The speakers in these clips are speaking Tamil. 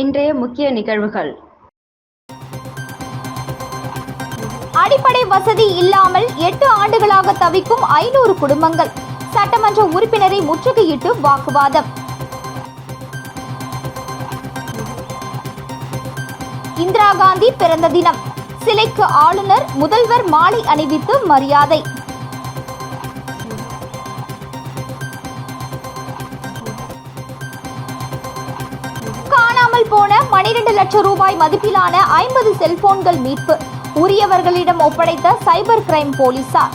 இன்றைய முக்கிய நிகழ்வுகள். அடிப்படை வசதி இல்லாமல் எட்டு ஆண்டுகளாக தவிக்கும் ஐநூறு குடும்பங்கள். சட்டமன்ற உறுப்பினரை முற்றுகையிட்டு வாக்குவாதம். இந்திரா காந்தி பிறந்த தினம். சிலைக்கு ஆளுநர் முதல்வர் மாலை அணிவித்து மரியாதை. காணாமல் போன 12 லட்சம் ரூபாய் மதிப்பிலான ஐம்பது செல்போன்கள் மீட்பு. உரியவர்களிடம் ஒப்படைத்த சைபர் கிரைம் போலீசார்.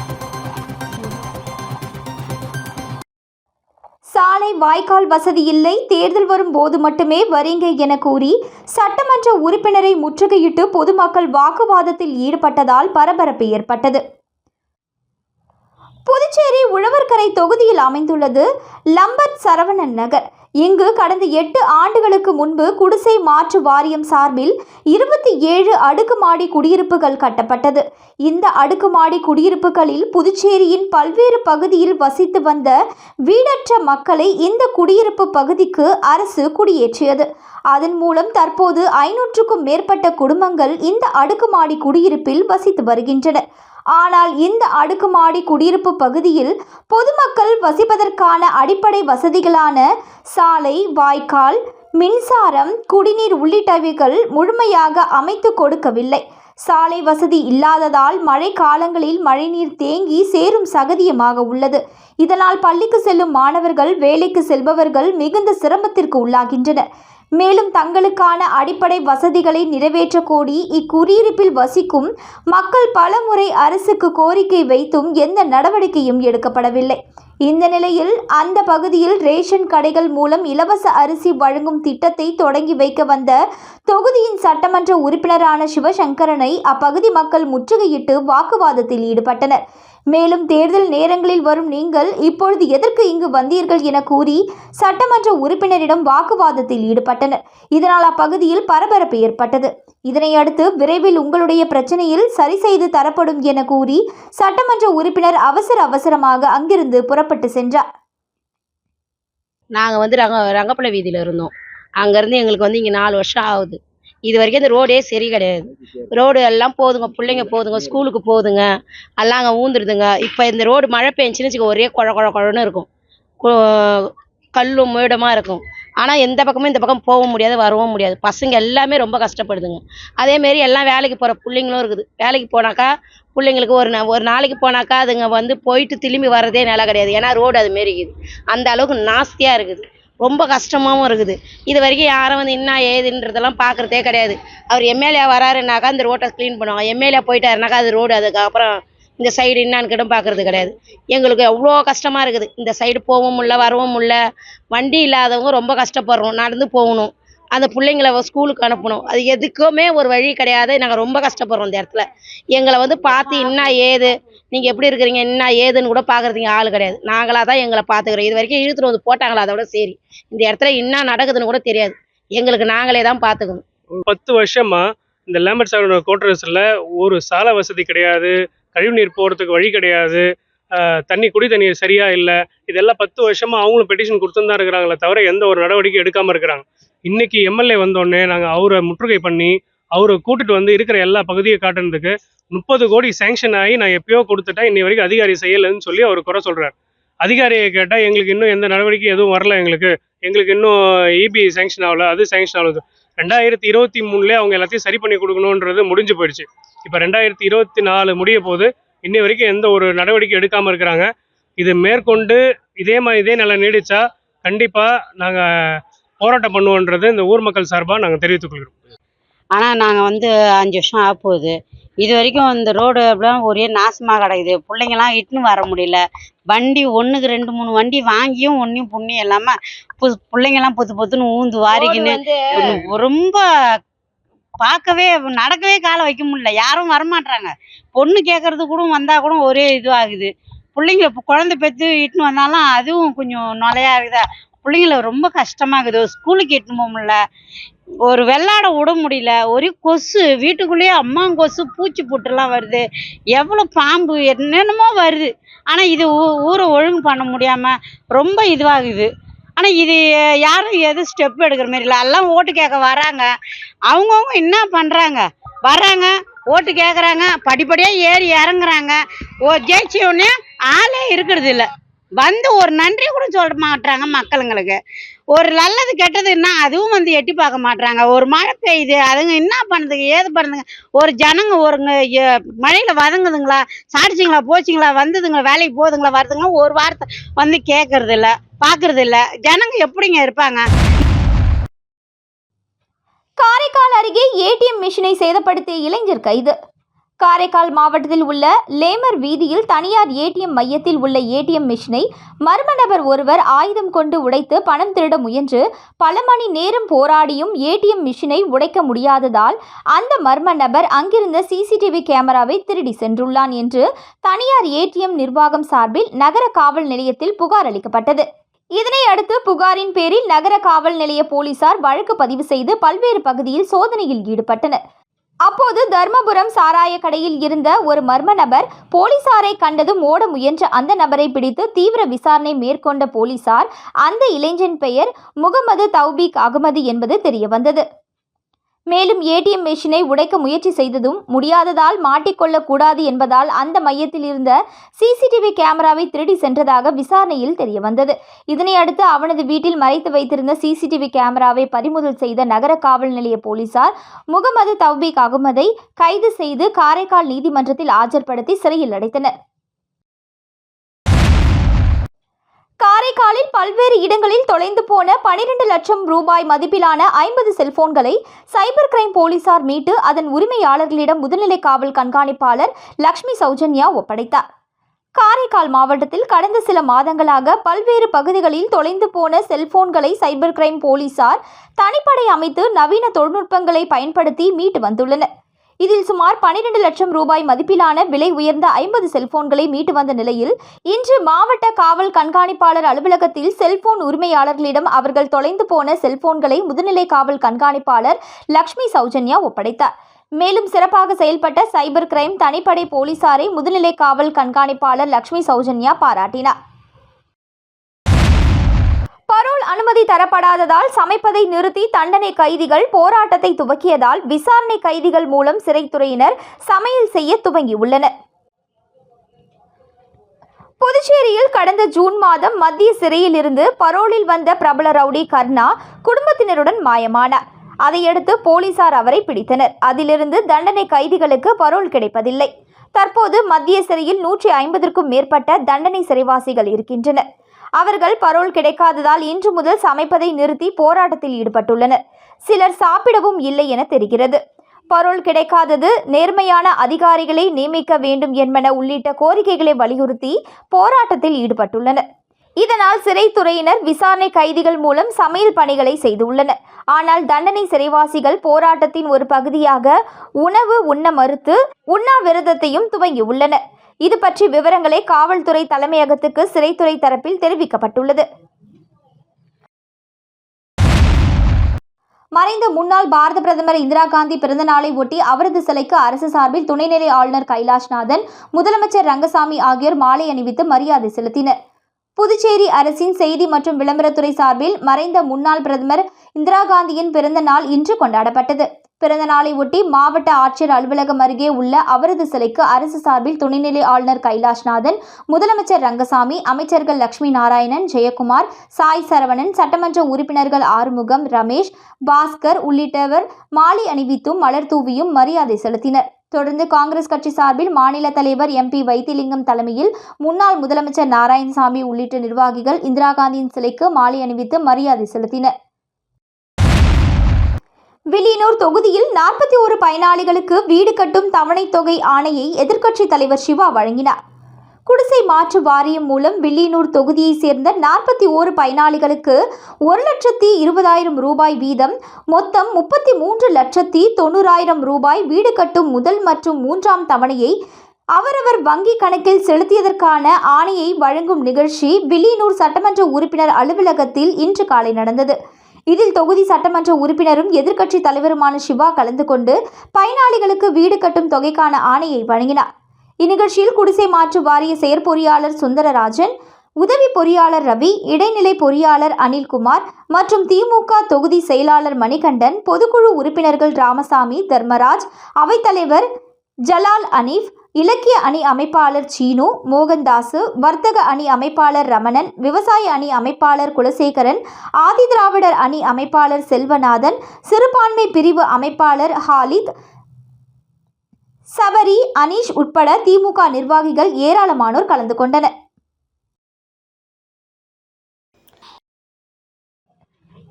சாலை வாய்க்கால் வசதி இல்லை. தேர்தல் வரும் போது மட்டுமே வரீங்க என கூறி சட்டமன்ற உறுப்பினரை முற்றுகையிட்டு பொதுமக்கள் வாக்குவாதத்தில் ஈடுபட்டதால் பரபரப்பு ஏற்பட்டது. புதுச்சேரி உழவர்கரை தொகுதியில் அமைந்துள்ளது லம்பத் சரவணன் நகர். இங்கு கடந்த எட்டு ஆண்டுகளுக்கு முன்பு குடிசை மாற்று வாரியம் சார்பில் இருபத்தி ஏழு அடுக்குமாடி குடியிருப்புகள் கட்டப்பட்டது. இந்த அடுக்குமாடி குடியிருப்புகளில் புதுச்சேரியின் பல்வேறு பகுதியில் வசித்து வந்த வீடற்ற மக்களை இந்த குடியிருப்பு பகுதிக்கு அரசு குடியேற்றியது. அதன் மூலம் தற்போது ஐநூற்றுக்கும் மேற்பட்ட குடும்பங்கள் இந்த அடுக்குமாடி குடியிருப்பில் வசித்து வருகின்றன. ஆனால் இந்த அடுக்குமாடி குடியிருப்பு பகுதியில் பொதுமக்கள் வசிப்பதற்கான அடிப்படை வசதிகளான சாலை வாய்க்கால் மின்சாரம் குடிநீர் உள்ளிட்டவைகள் முழுமையாக அமைத்து கொடுக்கவில்லை. சாலை வசதி இல்லாததால் மழை காலங்களில் மழைநீர் தேங்கி சேரும் சகதியமாக உள்ளது. இதனால் பள்ளிக்கு செல்லும் மாணவர்கள் வேலைக்கு செல்பவர்கள் மிகுந்த சிரமத்திற்கு உள்ளாகின்றனர். மேலும் தங்களுக்கான அடிப்படை வசதிகளை நிறைவேற்ற கோரி இக்குடியிருப்பில் வசிக்கும் மக்கள் பலமுறை அரசுக்கு கோரிக்கை வைத்தும் எந்த நடவடிக்கையும் எடுக்கப்படவில்லை. இந்த நிலையில் அந்த பகுதியில் ரேஷன் கடைகள் மூலம் இலவச அரிசி வழங்கும் திட்டத்தை தொடங்கி வைக்க வந்த தொகுதியின் சட்டமன்ற உறுப்பினரான சிவசங்கரனை அப்பகுதி மக்கள் முற்றுகையிட்டு வாக்குவாதத்தில் ஈடுபட்டனர். மேலும் தேர்தல் நேரங்களில் வரும் நீங்கள் இப்பொழுது எதற்கு இங்கு வந்தீர்கள் என கூறி சட்டமன்ற உறுப்பினரிடம் வாக்குவாதத்தில் ஈடுபட்டனர். இதனால் அப்பகுதியில் பரபரப்பு ஏற்பட்டது. இதனை அடுத்து விரைவில் உங்களுடைய பிரச்சனையில் சரி செய்து தரப்படும் என கூறி சட்டமன்ற உறுப்பினர் அவசர அவசரமாக அங்கிருந்து புறப்பட்டு சென்றார். நாங்கள் வந்து ரங்க ரங்கப்பட வீதியில் இருந்தோம். அங்கேருந்து எங்களுக்கு வந்து இங்கே நாலு வருஷம் ஆகுது. இது வரைக்கும் இந்த ரோடே சரி கிடையாது. ரோடு எல்லாம் போதுங்க பிள்ளைங்க போதுங்க ஸ்கூலுக்கு போதுங்க எல்லாம் அங்கே ஊந்துடுதுங்க இப்போ இந்த ரோடு மழை பெஞ்சுன்னு வச்சுக்கோ ஒரே குழ குழ குழன்னு இருக்கும். கல்லும் மேடமாக இருக்கும். ஆனால் எந்த பக்கமும் இந்த பக்கம் போகவும் முடியாது வரவும் முடியாது. பசங்க எல்லாமே ரொம்ப கஷ்டப்படுதுங்க. அதேமாரி எல்லாம் வேலைக்கு போகிற பிள்ளைங்களும் இருக்குது. வேலைக்கு போனாக்கா பிள்ளைங்களுக்கு ஒரு நா- ஒரு நாளைக்கு போனாக்கா அதுங்க வந்து போயிட்டு திரும்பி வர்றதே நிலை கிடையாது. ஏன்னா ரோடு அது மாரி இருக்குது. அந்த அளவுக்கு நாஸ்தியாக இருக்குது. ரொம்ப கஷ்டமாகவும் இருக்குது. இது வரைக்கும் யாரும் வந்து என்ன ஏதுன்றதெல்லாம் பார்க்குறதே கிடையாது. அவர் எம்எல்ஏ வராருனாக்கா அந்த ரோட்டை க்ளீன் பண்ணுவாங்க. எம்எல்ஏ போயிட்டாருனாக்கா அது ரோடு அதுக்கப்புறம் இந்த சைடு என்னான்னு கிட்ட பார்க்கறது கிடையாது. எங்களுக்கு எவ்வளோ கஷ்டமாக இருக்குது. இந்த சைடு போகவும் முடில வரவும் முடில வண்டி இல்லாதவங்க ரொம்ப கஷ்டப்படுறோம். நடந்து போகணும். அந்த பிள்ளைங்கள ஸ்கூலுக்கு அனுப்பணும். அது எதுக்குமே ஒரு வழி கிடையாது. நாங்கள் ரொம்ப கஷ்டப்படுறோம் இந்த இடத்துல. எங்களை வந்து பார்த்து என்ன ஏது நீங்கள் எப்படி இருக்கிறீங்க என்ன ஏதுன்னு கூட பார்க்குறதுக்கு ஆள் கிடையாது. நாங்களாக தான் எங்களை பார்த்துக்கிறோம் இது வரைக்கும் இழுத்துட்டு வந்து போட்டாங்களா அதோட சரி. இந்த இடத்துல என்ன நடக்குதுன்னு கூட தெரியாது. எங்களுக்கு நாங்களே தான் பார்த்துக்கணும் பத்து வருஷமா இந்த லேம்பர் சாகரோட கோட்டரஸில் ஒரு சாலை வசதி கிடையாது. கழிவுநீர் போகிறதுக்கு வழி கிடையாது. தண்ணி குடி தண்ணீர் சரியா இல்லை. இதெல்லாம் பத்து வருஷமா அவங்களும் பெட்டிஷன் கொடுத்துன்னு தான் இருக்கிறாங்களே தவிர எந்த ஒரு நடவடிக்கை எடுக்காமல் இருக்கிறாங்க. இன்னைக்கு எம்எல்ஏ வந்தோடனே நாங்கள் அவரை முற்றுகை பண்ணி அவரை கூட்டிட்டு வந்து இருக்கிற எல்லா பகுதியை காட்டுறதுக்கு முப்பது கோடி சேங்ஷன் ஆகி நான் எப்பயோ கொடுத்துட்டேன். இன்னை வரைக்கும் அதிகாரி செய்யலைன்னு சொல்லி அவர் குறை சொல்கிறார் அதிகாரியை கேட்டால் எங்களுக்கு இன்னும் எந்த நடவடிக்கையும் எதுவும் வரல எங்களுக்கு. எங்களுக்கு இன்னும் இபி சேங்ஷன் ஆகல அது சேங்ஷன் ஆகுது ரெண்டாயிரத்தி இருபத்தி மூணுலேயே அவங்க எல்லாத்தையும் சரி பண்ணி கொடுக்கணுன்றது முடிஞ்சு போயிடுச்சு. இப்போ ரெண்டாயிரத்தி இருபத்தி நாலு முடிய போது இன்னை வரைக்கும் எந்த ஒரு நடவடிக்கை எடுக்காமல் இருக்கிறாங்க. இது மேற்கொண்டு இதே மாதிரி இதே நிலை நீடித்தா கண்டிப்பாக நாங்கள் போராட்டம் பண்ணுவோன்றது இந்த ஊர் மக்கள் சார்பாக நாங்கள் தெரிவித்துக் கொள்கிறோம். ஆனால் நாங்கள் வந்து அஞ்சு வருஷம் ஆக போகுது இது வரைக்கும் இந்த ரோடு அப்படிலாம் ஒரே நாசமாக கிடக்குது. பிள்ளைங்கலாம் இட்டுன்னு வர முடியல. வண்டி ஒன்றுக்கு ரெண்டு மூணு வண்டி வாங்கியும் ஒன்றையும் புண்ணியம் இல்லாமல் புது பிள்ளைங்கலாம் பொத்து பொத்துன்னு ஊந்து வாரிக்கின்னு ரொம்ப பார்க்கவே நடக்கவே காலை வைக்க முடியல. யாரும் வரமாட்றாங்க. பொண்ணு கேட்கறது கூட வந்தால் கூட ஒரே இதுவாகுது. பிள்ளைங்க குழந்தை பெற்று இட்டுன்னு வந்தாலும் அதுவும் கொஞ்சம் நுழையா இருக்குதா? பிள்ளைங்கள ரொம்ப கஷ்டமாகுது. ஸ்கூலுக்கு இட்டுன்னு போக முடியல ஒரு வெள்ளாட விட முடியல. ஒரே கொசு வீட்டுக்குள்ளேயே அம்மா கொசு பூச்சி புட்டுலாம் வருது. எவ்வளோ பாம்பு என்னென்னமோ வருது. ஆனால் இது ஊ ஊரை ஒழுங்கு பண்ண முடியாமல் ரொம்ப இதுவாகுது. ஆனால் இது யாரும் எதுவும் ஸ்டெப் எடுக்கிற மாதிரி இல்லை. எல்லாம் ஓட்டு கேட்க வராங்க. அவங்கவுங்க என்ன பண்ணுறாங்க வர்றாங்க ஓட்டு கேட்குறாங்க படிப்படியாக ஏறி இறங்குறாங்க. ஓ ஜெயிச்ச உடனே ஆளே இருக்கிறது இல்லை. வந்து ஒரு நன்றி கூட சொல்ல மாட்டாங்க மக்களுங்களுக்கு. ஒரு நல்லது கெட்டதுன்னா அதுவும் வந்து எட்டி பார்க்க மாட்டாங்க ஒரு மழை பெய்யுது அதுங்க என்ன பண்ணுதுங்க ஏது பண்ணுதுங்க? ஒரு ஜனங்க ஒருங்க மழையில் வதங்குதுங்களா? சாடிச்சிங்களா போச்சிங்களா வந்ததுங்களா வேலைக்கு போகுதுங்களா வருதுங்களா? ஒரு வார்த்தை வந்து கேட்கறது இல்லை பார்க்கறது இல்லை ஜனங்க எப்படிங்க இருப்பாங்க? காரைக்கால் அருகே ஏடிஎம் மிஷினை சேதப்படுத்திய இளைஞர் கைது. காரைக்கால் மாவட்டத்தில் உள்ள லேமர் வீதியில் தனியார் ஏடிஎம் மையத்தில் உள்ள ஏடிஎம் மிஷினை மர்ம நபர் ஒருவர் ஆயுதம் கொண்டு உடைத்து பணம் திருட முயன்று பல மணி நேரம் போராடியும் ஏடிஎம் மிஷினை உடைக்க முடியாததால் அந்த மர்ம நபர் அங்கிருந்த சிசிடிவி கேமராவை திருடி சென்றுள்ளான் என்று தனியார் ஏடிஎம் நிர்வாகம் சார்பில் நகர காவல் நிலையத்தில் புகார் அளிக்கப்பட்டது. இதனை அடுத்து புகாரின் பேரில் நகர காவல் நிலைய போலீசார் வழக்கு பதிவு செய்து பல்வேறு பகுதியில் சோதனையில் ஈடுபட்டனர். அப்போது தர்மபுரம் சாராய கடையில் இருந்த ஒரு மர்ம நபர் போலீசாரை கண்டதும் ஓட முயன்ற அந்த நபரை பிடித்து தீவிர விசாரணை மேற்கொண்ட போலீசார் அந்த இளைஞன் பெயர் முகமது தௌபீக் அகமது என்பது தெரியவந்தது. மேலும் ஏடிஎம் மெஷினை உடைக்க முயற்சி செய்ததும் முடியாததால் மாட்டிக்கொள்ளக்கூடாது என்பதால் அந்த மையத்தில் இருந்த சிசிடிவி கேமராவை திருடி சென்றதாக விசாரணையில் தெரியவந்தது. இதனையடுத்து அவனது வீட்டில் மறைத்து வைத்திருந்த சிசிடிவி கேமராவை பறிமுதல் செய்த நகர காவல் நிலைய போலீசார் முகமது தௌபீக் அகமதை கைது செய்து காரைக்கால் நீதிமன்றத்தில் ஆஜர்படுத்தி சிறையில் அடைத்தனர். காரைக்காலில் பல்வேறு இடங்களில் தொலைந்து போன பனிரெண்டு லட்சம் ரூபாய் மதிப்பிலான ஐம்பது செல்போன்களை சைபர் கிரைம் போலீசார் மீட்டு அதன் உரிமையாளர்களிடம் முதுநிலை காவல் கண்காணிப்பாளர் லக்ஷ்மி சௌஜன்யா ஒப்படைத்தார். காரைக்கால் மாவட்டத்தில் கடந்த சில மாதங்களாக பல்வேறு பகுதிகளில் தொலைந்து போன செல்போன்களை சைபர் கிரைம் போலீசார் தனிப்படை அமைத்து நவீன தொழில்நுட்பங்களை பயன்படுத்தி மீட்டு வந்துள்ளனர். இதில் சுமார் பனிரெண்டு லட்சம் ரூபாய் மதிப்பிலான விலை உயர்ந்த ஐம்பது செல்போன்களை மீட்டு வந்த நிலையில் இன்று மாவட்ட காவல் கண்காணிப்பாளர் அலுவலகத்தில் செல்போன் உரிமையாளர்களிடம் அவர்கள் தொலைந்து போன செல்போன்களை முதுநிலை காவல் கண்காணிப்பாளர் லக்ஷ்மி சௌஜன்யா ஒப்படைத்தார். மேலும் சிறப்பாக செயல்பட்ட சைபர் கிரைம் தனிப்படை போலீசாரை முதுநிலை காவல் கண்காணிப்பாளர் லக்ஷ்மி சௌஜன்யா பாராட்டினார். பரோல் அனுமதி தரப்படாததால் சமைப்பதை நிறுத்தி தண்டனை கைதிகள் போராட்டத்தை துவக்கியதால் விசாரணை கைதிகள் மூலம் சிறைத்துறையினர் சமையல் செய்ய துவங்கியுள்ளனர். புதுச்சேரியில் கடந்த ஜூன் மாதம் மத்திய சிறையில் இருந்து பரோலில் வந்த பிரபல ரவுடி கர்ணா குடும்பத்தினருடன் மாயமானார். அதையடுத்து போலீசார் அவரை பிடித்தனர். அதிலிருந்து தண்டனை கைதிகளுக்கு பரோல் கிடைப்பதில்லை. தற்போது மத்திய சிறையில் நூற்றி ஐம்பதற்கும் மேற்பட்ட தண்டனை சிறைவாசிகள் இருக்கின்றனர். அவர்கள் பரோல் கிடைக்காததால் இன்று முதல் சமைப்பதை நிறுத்தி போராட்டத்தில் ஈடுபட்டுள்ளனர். சிலர் சாப்பிடவும் இல்லை என தெரிகிறது. பரோல் கிடைக்காதது நேர்மையான அதிகாரிகளை நியமிக்க வேண்டும் என்பன உள்ளிட்ட கோரிக்கைகளை வலியுறுத்தி போராட்டத்தில் ஈடுபட்டுள்ளனர். இதனால் சிறைத்துறையினர் விசாரணை கைதிகள் மூலம் சமையல் பணிகளை செய்துள்ளனர். ஆனால் தண்டனை சிறைவாசிகள் போராட்டத்தின் ஒரு பகுதியாக உணவு உண்ண மறுத்து உண்ணாவிரதத்தையும் துவங்கியுள்ளனர். இது பற்றி விவரங்களை காவல்துறை தலைமையகத்துக்கு சிறைத்துறை தரப்பில் தெரிவிக்கப்பட்டுள்ளது. மறைந்த முன்னாள் பாரத பிரதமர் இந்திரா காந்தி பிறந்த நாளை ஒட்டி அவரது சிலைக்கு அரசு சார்பில் துணைநிலை ஆளுநர் கைலாஷ்நாதன் முதலமைச்சர் ரங்கசாமி ஆகியோர் மாலை அணிவித்து மரியாதை செலுத்தினர். புதுச்சேரி அரசின் செய்தி மற்றும் விளம்பரத்துறை சார்பில் மறைந்த முன்னாள் பிரதமர் இந்திரா காந்தியின் பிறந்த நாள் இன்று கொண்டாடப்பட்டது. பிறந்த நாளை ஒட்டி மாவட்ட ஆட்சியர் அலுவலகம் அருகே உள்ள அவரது சிலைக்கு அரசு சார்பில் துணைநிலை ஆளுநர் கைலாஷ்நாதன் முதலமைச்சர் ரங்கசாமி அமைச்சர்கள் லட்சுமி நாராயணன் ஜெயக்குமார் சாய் சரவணன் சட்டமன்ற உறுப்பினர்கள் ஆறுமுகம் ரமேஷ் பாஸ்கர் உள்ளிட்டவர் மாலை அணிவித்தும் மலர் தூவியும் மரியாதை செலுத்தினர். தொடர்ந்து காங்கிரஸ் கட்சி சார்பில் மாநில தலைவர் எம்பி வைத்திலிங்கம் தலைமையில் முன்னாள் முதலமைச்சர் நாராயணசாமி உள்ளிட்ட நிர்வாகிகள் இந்திரா காந்தியின் சிலைக்கு மாலை அணிவித்து மரியாதை செலுத்தினர். வில்லியனூர் தொகுதியில் நாற்பத்தி ஒரு பயனாளிகளுக்கு வீடு கட்டும் தவணைத் தொகை ஆணையை எதிர்க்கட்சித் தலைவர் சிவா வழங்கினார். குடிசை மாற்று வாரியம் மூலம் வில்லியனூர் தொகுதியைச் சேர்ந்த நாற்பத்தி ஓரு பயனாளிகளுக்கு ஒரு லட்சத்தி இருபதாயிரம் ரூபாய் வீதம் மொத்தம் முப்பத்தி மூன்று லட்சத்தி தொண்ணூறாயிரம் ரூபாய் வீடு கட்டும் முதல் மற்றும் மூன்றாம் தவணையை அவரவர் வங்கி கணக்கில் செலுத்தியதற்கான ஆணையை வழங்கும் நிகழ்ச்சி வில்லியனூர் சட்டமன்ற உறுப்பினர் அலுவலகத்தில் இன்று காலை நடந்தது. இதில் தொகுதி சட்டமன்ற உறுப்பினரும் எதிர்க்கட்சி தலைவருமான சிவா கலந்து கொண்டு பயனாளிகளுக்கு வீடு கட்டும் தொகைக்கான ஆணையை வழங்கினார். இந்நிகழ்ச்சியில் குடிசை மாற்று வாரிய செயற்பொறியாளர் சுந்தரராஜன் உதவி பொறியாளர் ரவி இடைநிலை பொறியாளர் அனில்குமார் மற்றும் திமுக தொகுதி செயலாளர் மணிகண்டன் பொதுக்குழு உறுப்பினர்கள் ராமசாமி தர்மராஜ் அவைத்தலைவர் ஜலால் அனீஃப் இலக்கிய அணி அமைப்பாளர் சீனு மோகன்தாசு வர்த்தக அணி அமைப்பாளர் ரமணன் விவசாய அணி அமைப்பாளர் குலசேகரன் ஆதிதிராவிடர் அணி அமைப்பாளர் செல்வநாதன் சிறுபான்மை பிரிவு அமைப்பாளர் ஹாலித் சபரி அனீஷ் உட்பட திமுக நிர்வாகிகள் ஏராளமானோர் கலந்து கொண்டனர்.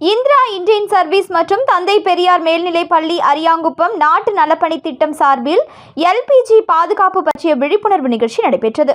இந்திரா இந்தியன் சர்வீஸ் மற்றும் தந்தை பெரியார் மேல்நிலைப் பள்ளி அரியாங்குப்பம் நாட்டு நலப்பணி திட்டம் சார்பில் எல்பிஜி பாதுகாப்பு பற்றிய விழிப்புணர்வு நிகழ்ச்சி நடைபெற்றது.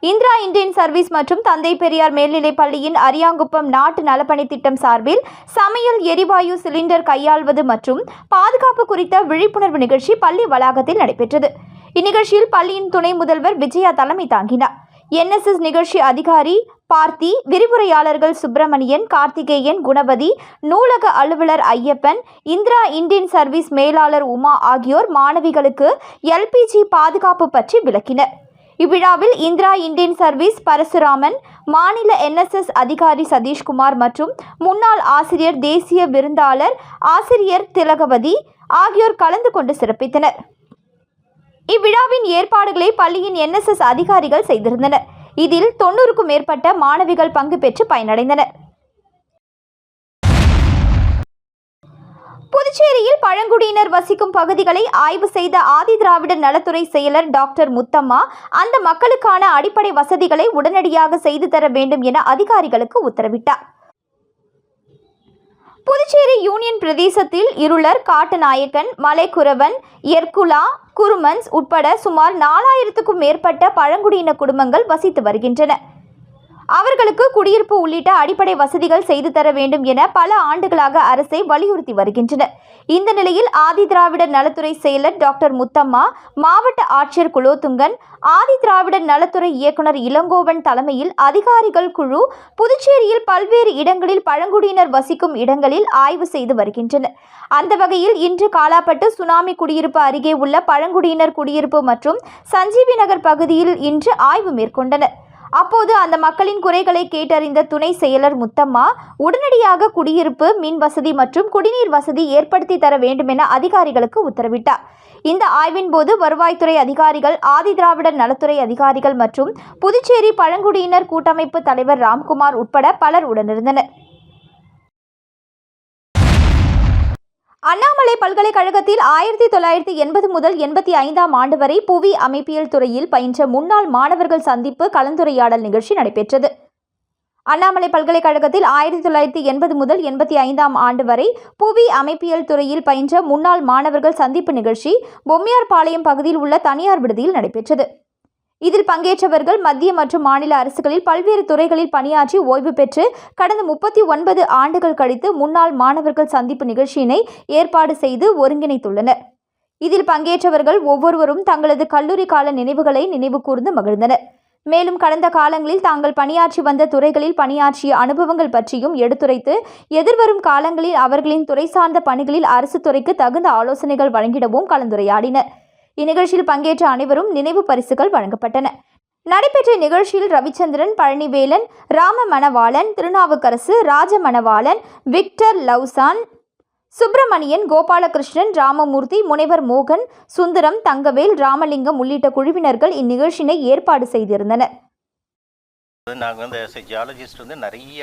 இந்திரா இந்தியன் சர்வீஸ் மற்றும் தந்தை பெரியார் மேல்நிலைப் பள்ளியின் அரியாங்குப்பம் நாட்டு நலப்பணி திட்டம் சார்பில் சமையல் எரிவாயு சிலிண்டர் கையாள்வது மற்றும் பாதுகாப்பு குறித்த விழிப்புணர்வு நிகழ்ச்சி பள்ளி வளாகத்தில் நடைபெற்றது. இந்நிகழ்ச்சியில் பள்ளியின் துணை முதல்வர் விஜயா தலைமை தாங்கினார். என்எஸ்எஸ் நிகழ்ச்சி அதிகாரி பார்த்தி விரிவுரையாளர்கள் சுப்பிரமணியன் கார்த்திகேயன் குணபதி நூலக அலுவலர் ஐயப்பன் இந்திரா இந்தியன் சர்வீஸ் மேலாளர் உமா ஆகியோர் மாணவிகளுக்கு எல்பிஜி பாதுகாப்பு பற்றி விளக்கினர். இவ்விழாவில் இந்திரா இந்தியன் சர்வீஸ் பரசுராமன் மாநில என்எஸ்எஸ் அதிகாரி சதீஷ்குமார் மற்றும் முன்னாள் ஆசிரியர் தேசிய விருந்தாளர் ஆசிரியர் திலகவதி ஆகியோர் கலந்து கொண்டு சிறப்பித்தனர். இவ்விழாவின் ஏற்பாடுகளை பள்ளியின் என்எஸ்எஸ் அதிகாரிகள் செய்திருந்தனர். இதில் தொண்ணூறுக்கும் மேற்பட்ட மாணவிகள் பங்கு பெற்று பயனடைந்தனர். புதுச்சேரியில் பழங்குடியினர் வசிக்கும் பகுதிகளை ஆய்வு செய்த ஆதிதிராவிடர் நலத்துறை செயலர் டாக்டர் முத்தம்மா அந்த மக்களுக்கான அடிப்படை வசதிகளை உடனடியாக செய்து தர வேண்டும் என அதிகாரிகளுக்கு உத்தரவிட்டார். புதுச்சேரி யூனியன் பிரதேசத்தில் இருளர் காட்டுநாயக்கன் மலைக்குறவன் எர்குலா குருமன்ஸ் உட்பட சுமார் நாலாயிரத்துக்கும் மேற்பட்ட பழங்குடியின குடும்பங்கள் வசித்து வருகின்றன. அவர்களுக்கு குடியிருப்பு உள்ளிட்ட அடிப்படை வசதிகள் செய்து தர வேண்டும் என பல ஆண்டுகளாக அரசை வலியுறுத்தி வருகின்றனர். இந்த நிலையில் ஆதிதிராவிடர் நலத்துறை செயலர் டாக்டர் முத்தம்மா மாவட்ட ஆட்சியர் குலோத்துங்கன் ஆதிதிராவிடர் நலத்துறை இயக்குனர் இளங்கோவன் தலைமையில் அதிகாரிகள் குழு புதுச்சேரியில் பல்வேறு இடங்களில் பழங்குடியினர் வசிக்கும் இடங்களில் ஆய்வு செய்து வருகின்றனர். அந்த வகையில் இன்று காலாப்பட்டு சுனாமி குடியிருப்பு அருகே உள்ள பழங்குடியினர் குடியிருப்பு மற்றும் சஞ்சீவி நகர் பகுதியில் இன்று ஆய்வு மேற்கொண்டனர். அப்போது அந்த மக்களின் குறைகளை கேட்டறிந்த துணை செயலர் முத்தம்மா உடனடியாக குடியிருப்பு மின் வசதி மற்றும் குடிநீர் வசதி ஏற்படுத்தி தர வேண்டும் என அதிகாரிகளுக்கு உத்தரவிட்டார். இந்த ஆய்வின் போது வருவாய்த்துறை அதிகாரிகள் ஆதிதிராவிடர் நலத்துறை அதிகாரிகள் மற்றும் புதுச்சேரி பழங்குடியினர் கூட்டமைப்பு தலைவர் ராம்குமார் உட்பட பலர் உடனிருந்தனர். அண்ணாமலை பல்கலைக்கழகத்தில் ஆயிரத்தி தொள்ளாயிரத்தி எண்பது முதல் எண்பத்தி ஐந்தாம் ஆண்டு வரை புவி அமைப்பியல் துறையில் பயின்ற முன்னாள் மாணவர்கள் சந்திப்பு கலந்துரையாடல் நிகழ்ச்சி நடைபெற்றது. அண்ணாமலை பல்கலைக்கழகத்தில் ஆயிரத்தி தொள்ளாயிரத்தி எண்பது முதல் எண்பத்தி ஐந்தாம் ஆண்டு வரை புவி அமைப்பியல் துறையில் பயின்ற முன்னாள் மாணவர்கள் சந்திப்பு நிகழ்ச்சி பொம்மியார்பாளையம் பகுதியில் உள்ள தனியார் விடுதியில் நடைபெற்றது. இதில் பங்கேற்றவர்கள் மத்திய மற்றும் மாநில அரசுகளில் பல்வேறு துறைகளில் பணியாற்றி ஓய்வு பெற்று கடந்த முப்பத்தி ஒன்பது ஆண்டுகள் கழித்து முன்னாள் மாணவர்கள் சந்திப்பு நிகழ்ச்சியினை ஏற்பாடு செய்து ஒருங்கிணைத்துள்ளனர். இதில் பங்கேற்றவர்கள் ஒவ்வொருவரும் தங்களது கல்லூரி கால நினைவுகளை நினைவு கூர்ந்து மகிழ்ந்தனர். மேலும் கடந்த காலங்களில் தாங்கள் பணியாற்றி வந்த துறைகளில் பணியாற்றிய அனுபவங்கள் பற்றியும் எடுத்துரைத்து எதிர்வரும் காலங்களில் அவர்களின் துறை சார்ந்த பணிகளில் அரசு துறைக்கு தகுந்த ஆலோசனைகள் வழங்கிடவும் கலந்துரையாடினர். இந்நிகழ்ச்சியில் பங்கேற்ற அனைவரும் நினைவு பரிசுகள் வழங்கப்பட்டன. நடைபெற்ற நிகழ்ச்சியில் ரவிச்சந்திரன் பழனிவேலன் ராம மணவாளன் திருநாவுக்கரசு ராஜ மணவாளன் விக்டர் லவ்சான் சுப்பிரமணியன் கோபாலகிருஷ்ணன் ராமமூர்த்தி முனைவர் மோகன் சுந்தரம் தங்கவேல் ராமலிங்கம் உள்ளிட்ட குழுவினர்கள் இந்நிகழ்ச்சியினை ஏற்பாடு செய்திருந்தனர். நாங்கள் வந்து as ஜியாலஜிஸ்ட் வந்து நிறைய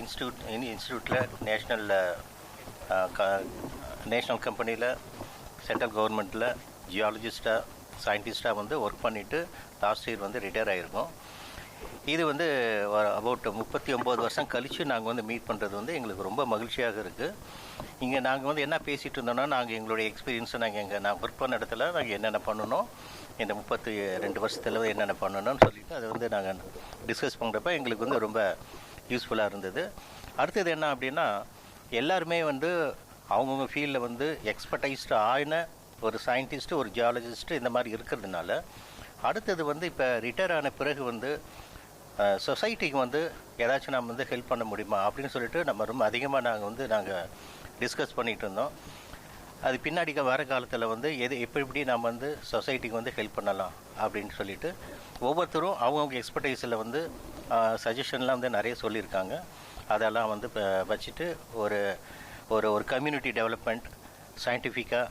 இன்ஸ்டியூட் இன்ஸ்டியூட்டில் நேஷ்னலில் நேஷ்னல் கம்பெனியில் சென்ட்ரல் கவர்மெண்ட்டில் ஜியாலஜிஸ்ட்டாக சயின்டிஸ்ட்டாக வந்து ஒர்க் பண்ணிவிட்டு லாஸ்ட் இயர் வந்து ரிட்டையர் ஆகிருக்கோம் இது வந்து அபவுட் முப்பத்தி ஒம்பது வருஷம் கழித்து நாங்கள் வந்து மீட் பண்ணுறது வந்து எங்களுக்கு ரொம்ப மகிழ்ச்சியாக இருக்குது இங்கே நாங்கள் வந்து என்ன பேசிகிட்டு இருந்தோம்னா நாங்கள் எங்களுடைய எக்ஸ்பீரியன்ஸை நாங்கள் எங்கள் நான் ஒர்க் பண்ண இடத்துல நாங்கள் என்னென்ன பண்ணணும் இந்த முப்பத்தி ரெண்டு வருஷத்தில் என்னென்ன பண்ணணும்னு சொல்லிட்டு அதை வந்து நாங்கள் டிஸ்கஸ் பண்ணுறப்ப எங்களுக்கு வந்து ரொம்ப யூஸ்ஃபுல்லாக இருந்தது. அடுத்தது என்ன அப்படின்னா எல்லாருமே வந்து அவங்கவுங்க ஃபீல்டில் வந்து எக்ஸ்பர்டைஸ்டு ஆயின ஒரு சயின்டிஸ்ட்டு ஒரு ஜியாலஜிஸ்ட்டு இந்த மாதிரி இருக்கிறதுனால அடுத்தது வந்து இப்போ ரிட்டையர் ஆன பிறகு வந்து சொசைட்டிக்கு வந்து ஏதாச்சும் நம்ம வந்து ஹெல்ப் பண்ண முடியுமா அப்படின்னு சொல்லிட்டு நம்ம ரொம்ப அதிகமாக நாங்கள் வந்து நாங்கள் டிஸ்கஸ் பண்ணிகிட்டு இருந்தோம். அது பின்னாடி வர காலத்தில் வந்து எது எப்படி எப்படி நம்ம வந்து சொசைட்டிக்கு வந்து ஹெல்ப் பண்ணலாம் அப்படின்னு சொல்லிட்டு ஒவ்வொருத்தரும் அவங்கவுங்க எக்ஸ்பர்டைஸில் வந்து சஜஷன்லாம் வந்து நிறைய சொல்லியிருக்காங்க. அதெல்லாம் வந்து இப்போ வச்சுட்டு ஒரு ஒரு ஒரு கம்யூனிட்டி டெவலப்மெண்ட் சயின்டிஃபிக்காக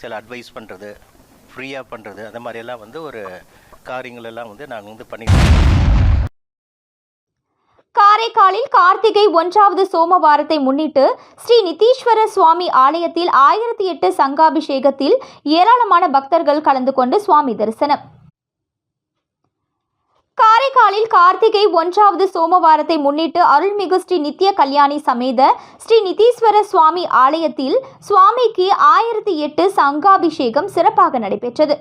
சில அட்வைஸ் பண்ணுறது ஃப்ரீயாக பண்ணுறது அந்த மாதிரியெல்லாம் வந்து ஒரு காரியங்கள் எல்லாம் வந்து நாங்கள் வந்து பண்ணிட்டு காரைக்காலில் கார்த்திகை ஒன்றாவது சோமவாரத்தை முன்னிட்டு ஸ்ரீ நிதீஸ்வர சுவாமி ஆலயத்தில் ஆயிரத்தி எட்டு சங்காபிஷேகத்தில் ஏராளமான பக்தர்கள் கலந்து கொண்டு சுவாமி தரிசனம். காரைக்காலில் கார்த்திகை ஒன்றாவது சோமவாரத்தை முன்னிட்டு அருள்மிகு ஸ்ரீ நித்ய கல்யாணி சமேத ஸ்ரீ நிதீஸ்வர சுவாமி ஆலயத்தில் சுவாமிக்கு ஆயிரத்தி எட்டு சங்காபிஷேகம் சிறப்பாக நடைபெற்றது.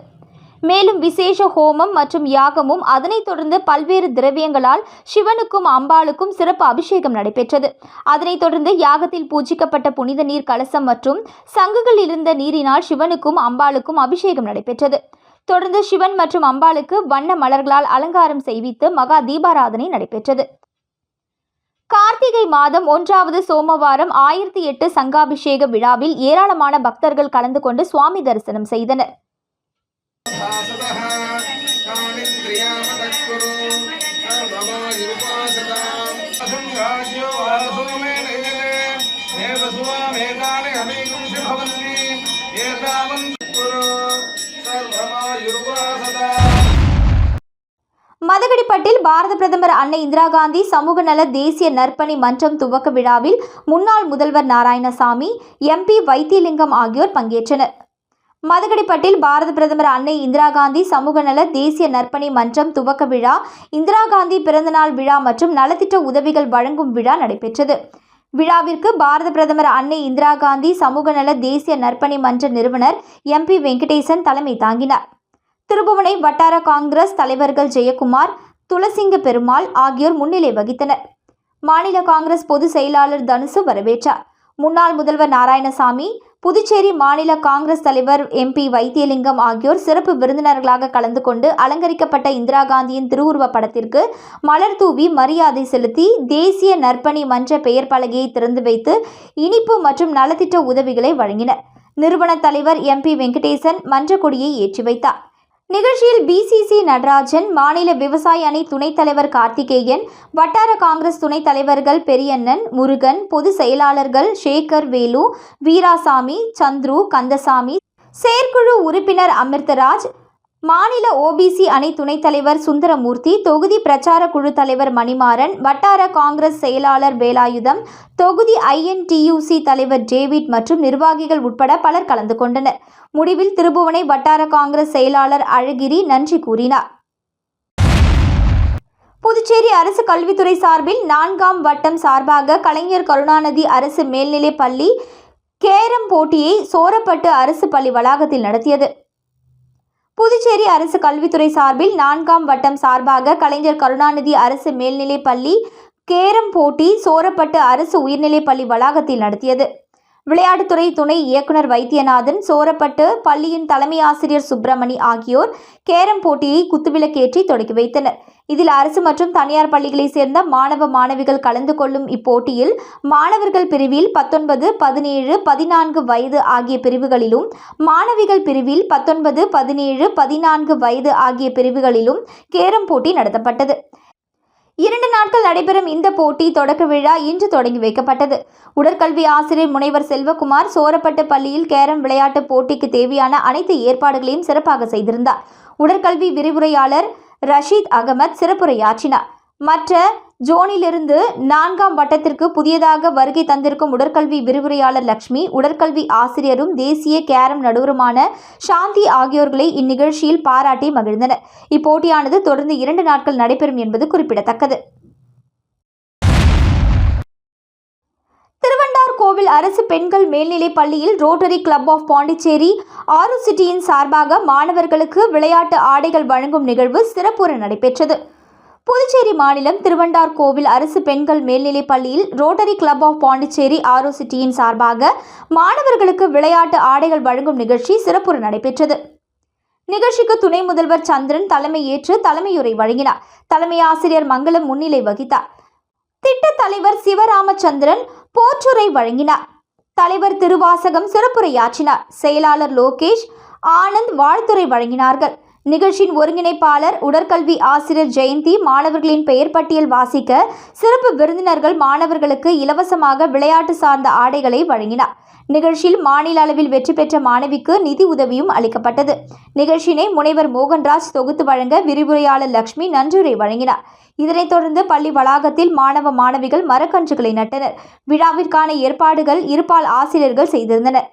மேலும் விசேஷ ஹோமம் மற்றும் யாகமும் அதனைத் தொடர்ந்து பல்வேறு திரவியங்களால் சிவனுக்கும் அம்பாளுக்கும் சிறப்பு அபிஷேகம் நடைபெற்றது. அதனைத் தொடர்ந்து யாகத்தில் பூஜிக்கப்பட்ட புனித நீர் கலசம் மற்றும் சங்குகள் இருந்த நீரினால் சிவனுக்கும் அம்பாளுக்கும் அபிஷேகம் நடைபெற்றது. தொடர்ந்து சிவன் மற்றும் அம்பாளுக்கு வண்ண மலர்களால் அலங்காரம் செய்வித்து மகா தீபாராதனை நடைபெற்றது. கார்த்திகை மாதம் ஒன்றாவது சோமவாரம் ஆயிரத்தி எட்டு சங்காபிஷேக விழாவில் ஏராளமான பக்தர்கள் கலந்து கொண்டு சுவாமி தரிசனம் செய்தனர். மதகடிப்பட்டில் பாரத பிரதமர் அன்னை இந்திரா காந்தி சமூக நல தேசிய நற்பணி மன்றம் துவக்க விழாவில் முன்னாள் முதல்வர் நாராயணசாமி எம்பி வைத்தியலிங்கம் ஆகியோர் பங்கேற்றனர். மதகடிப்பட்டில் பாரத பிரதமர் அன்னை இந்திரா காந்தி சமூக நல தேசிய நற்பணி மன்றம் துவக்க விழா இந்திரா காந்தி பிறந்தநாள் விழா மற்றும் நலத்திட்ட உதவிகள் வழங்கும் விழா நடைபெற்றது. விழாவிற்கு பாரத பிரதமர் அன்னை இந்திரா காந்தி சமூக நல தேசிய நற்பணி மன்ற நிறுவனர் எம்பி வெங்கடேசன் தலைமை தாங்கினார். திருபுவனை வட்டார காங்கிரஸ் தலைவர்கள் ஜெயக்குமார் துளசிங்க பெருமாள் ஆகியோர் முன்னிலை வகித்தனர். மாநில காங்கிரஸ் பொதுச் செயலாளர் தனுசு வரவேற்றார். முன்னாள் முதல்வர் நாராயணசாமி புதுச்சேரி மாநில காங்கிரஸ் தலைவர் எம்பி வைத்தியலிங்கம் ஆகியோர் சிறப்பு விருந்தினர்களாக கலந்து கொண்டு அலங்கரிக்கப்பட்ட இந்திரா காந்தியின் திருவுருவப் படத்திற்கு மலர் தூவி மரியாதை செலுத்தி தேசிய நற்பணி மன்ற பெயர் பலகையை திறந்து வைத்து இனிப்பு மற்றும் நலத்திட்ட உதவிகளை வழங்கினர். நிறுவன தலைவர் எம்பி வெங்கடேசன் மன்ற கொடியை ஏற்றி வைத்தார். நிகழ்ச்சியில் பிசிசி நடராஜன் மாநில விவசாய அணி துணைத் தலைவர் கார்த்திகேயன் வட்டார காங்கிரஸ் துணைத் தலைவர்கள் பெரியண்ணன் முருகன் பொதுச் செயலாளர்கள் சேகர் வேலு வீராசாமி சந்துரு கந்தசாமி செயற்குழு உறுப்பினர் அமிர்தராஜ் மாநில ஓபிசி அணி துணைத் தலைவர் சுந்தரமூர்த்தி தொகுதி பிரச்சார குழு தலைவர் மணிமாறன் வட்டார காங்கிரஸ் செயலாளர் வேலாயுதம் தொகுதி ஐஎன்டியூசி தலைவர் டேவிட் மற்றும் நிர்வாகிகள் உட்பட பலர் கலந்து கொண்டனர். முடிவில் திருபுவனை வட்டார காங்கிரஸ் செயலாளர் அழகிரி நன்றி கூறினார். புதுச்சேரி அரசு கல்வித்துறை சார்பில் நான்காம் வட்டம் சார்பாக கலைஞர் கருணாநிதி அரசு மேல்நிலைப் பள்ளி கேரம் போட்டியை சோரப்பட்டு அரசு பள்ளி வளாகத்தில் நடத்தியது. புதுச்சேரி அரசு கல்வித்துறை சார்பில் நான்காம் வட்டம் சார்பாக கலைஞர் கருணாநிதி அரசு மேல்நிலைப் பள்ளி கேரம் போட்டி சோரப்பட்டு அரசு உயர்நிலைப் பள்ளி வளாகத்தில் நடத்தியது. விளையாட்டுத்துறை துணை இயக்குனர் வைத்தியநாதன் சோரப்பட்டு பள்ளியின் தலைமை ஆசிரியர் சுப்பிரமணி ஆகியோர் கேரம் போட்டியை குத்துவிளக்கேற்றி தொடங்கி வைத்தனர். இதில் அரசு மற்றும் தனியார் பள்ளிகளைச் சேர்ந்த மாணவ மாணவிகள் கலந்து கொள்ளும் இப்போட்டியில் மாணவர்கள் பிரிவில் பத்தொன்பது பதினேழு பதினான்கு வயது ஆகிய பிரிவுகளிலும் மாணவிகள் பிரிவில் பத்தொன்பது பதினேழு பதினான்கு வயது ஆகிய பிரிவுகளிலும் கேரம் போட்டி நடத்தப்பட்டது. இரண்டு நாட்கள் நடைபெறும் இந்த போட்டி தொடக்க விழா இன்று தொடங்கி வைக்கப்பட்டது. உடற்கல்வி ஆசிரியர் முனைவர் செல்வகுமார் சோரப்பட்டு பள்ளியில் கேரம் விளையாட்டுப் போட்டிக்கு தேவையான அனைத்து ஏற்பாடுகளையும் சிறப்பாக செய்திருந்தார். உடற்கல்வி விரிவுரையாளர் ரஷீத் அகமத் சிறப்புரையாற்றினார். மற்ற ஜோனிலிருந்து நான்காம் வட்டத்திற்கு புதியதாக வருகை தந்திருக்கும் உடற்கல்வி விரிவுரையாளர் லக்ஷ்மி உடற்கல்வி ஆசிரியரும் தேசிய கேரம் நடுவருமான சாந்தி ஆகியோர்களை இந்நிகழ்ச்சியில் பாராட்டி மகிழ்ந்தனர். இப்போட்டியானது தொடர்ந்து இரண்டு நாட்கள் நடைபெறும் என்பது குறிப்பிடத்தக்கது. கோவில் அரசு பெண்கள் மேல்நிலைப் பள்ளியில் ரோட்டரி கிளப் ஆஃப் பாண்டிச்சேரி ஆறு சிட்டியின் சார்பாக மாணவர்களுக்கு விளையாட்டு ஆடைகள் வழங்கும் நிகழ்வு சிறப்புற நடைபெற்றது. புதுச்சேரி மாநிலம் திருவண்டார் கோவில் அரசு பெண்கள் மேல்நிலைப் பள்ளியில் rotary club of Pondicherry Auro சிட்டியின் சார்பாக மாணவர்களுக்கு விளையாட்டு ஆடைகள் வழங்கும் நிகழ்ச்சி சிறப்புற நடைபெற்றது. நிகழ்ச்சிக்கு துணை முதல்வர் சந்திரன் தலைமை ஏற்று தலைமையுரை வழங்கினார். தலைமை ஆசிரியர் மங்களம் முன்னிலை வகித்தார். திட்ட தலைவர் சிவராமச்சந்திரன் போற்றுரை வழங்கினார். தலைவர் திருவாசகம் சிறப்புரையாற்றினார். செயலாளர் லோகேஷ் ஆனந்த் வாழ்த்துரை வழங்கினார்கள். நிகழ்ச்சியின் ஒருங்கிணைப்பாளர் உடற்கல்வி ஆசிரியர் ஜெயந்தி மாணவர்களின் பெயர் பட்டியல் வாசிக்க சிறப்பு விருந்தினர்கள் மாணவர்களுக்கு இலவசமாக விளையாட்டு சார்ந்த ஆடைகளை வழங்கினார். நிகழ்ச்சியில் மாநில அளவில் வெற்றி பெற்ற மாணவிக்கு நிதி உதவியும் அளிக்கப்பட்டது. நிகழ்ச்சியினை முனைவர் மோகன்ராஜ் தொகுத்து வழங்க விரிவுரையாளர் லட்சுமி நன்றியுரை வழங்கினார். இதனைத் தொடர்ந்து பள்ளி வளாகத்தில் மாணவ மாணவிகள் மரக்கன்றுகளை நட்டனர். விழாவிற்கான ஏற்பாடுகள் இருபால் ஆசிரியர்கள் செய்திருந்தனர்.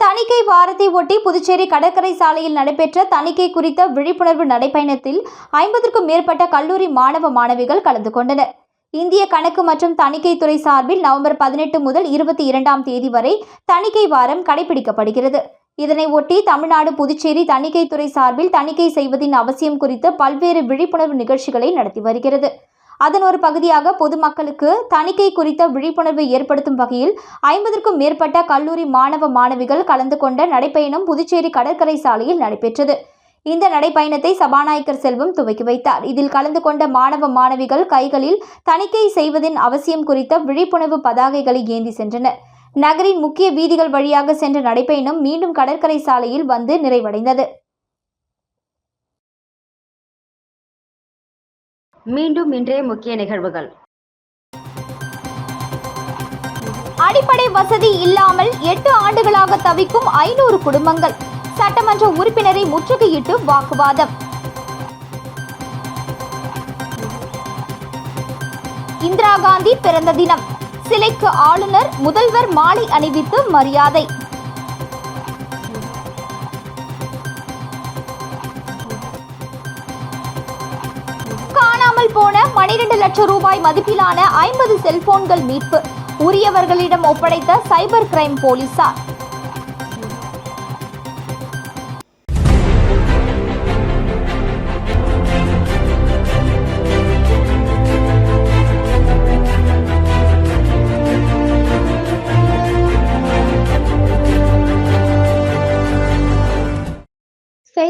தணிக்கை வாரத்தை ஒட்டி புதுச்சேரி கடற்கரை சாலையில் நடைபெற்ற தணிக்கை குறித்த விழிப்புணர்வு நடைப்பயணத்தில் ஐம்பதுக்கும் மேற்பட்ட கல்லூரி மாணவ மாணவிகள் கலந்து கொண்டனர். இந்திய கணக்கு மற்றும் தணிக்கை துறை சார்பில் நவம்பர் பதினெட்டு முதல் இருபத்தி இரண்டாம் தேதி வரை தணிக்கை வாரம் கடைபிடிக்கப்படுகிறது. இதனை ஒட்டி தமிழ்நாடு புதுச்சேரி தணிக்கை துறை சார்பில் தணிக்கை செய்வதின் அவசியம் குறித்து பல்வேறு விழிப்புணர்வு நிகழ்ச்சிகளை நடத்தி வருகிறது. அதன் ஒரு பகுதியாக பொதுமக்களுக்கு தணிக்கை குறித்த விழிப்புணர்வு ஏற்படுத்தும் வகையில் ஐம்பதற்கும் மேற்பட்ட கல்லூரி மாணவ மாணவிகள் கலந்து கொண்ட நடைப்பயணம் புதுச்சேரி கடற்கரை சாலையில் நடைபெற்றது. இந்த நடைப்பயணத்தை சபாநாயகர் செல்வம் துவக்கி வைத்தார். இதில் கலந்து கொண்ட மாணவ மாணவிகள் கைகளில் தணிக்கை செய்வதின் அவசியம் குறித்த விழிப்புணர்வு பதாகைகளை ஏந்தி சென்றனர். நகரின் முக்கிய வீதிகள் வழியாக சென்ற நடைப்பயணம் மீண்டும் கடற்கரை சாலையில் வந்து நிறைவடைந்தது. மீண்டும் இன்றைய முக்கிய நிகழ்வுகள். அடிப்படை வசதி இல்லாமல் எட்டு ஆண்டுகளாக தவிக்கும் ஐநூறு குடும்பங்கள். சட்டமன்ற உறுப்பினரை முற்றுகையிட்டு வாக்குவாதம். இந்திரா காந்தி பிறந்த தினம். சிலைக்கு ஆளுநர் முதல்வர் மாலை அணிவித்து மரியாதை. காணாமல் போன 12 லட்சம் ரூபாய் மதிப்பிலான ஐம்பது செல்போன்கள் மீட்பு. உரியவர்களிடம் ஒப்படைத்த சைபர் கிரைம் போலீசார்.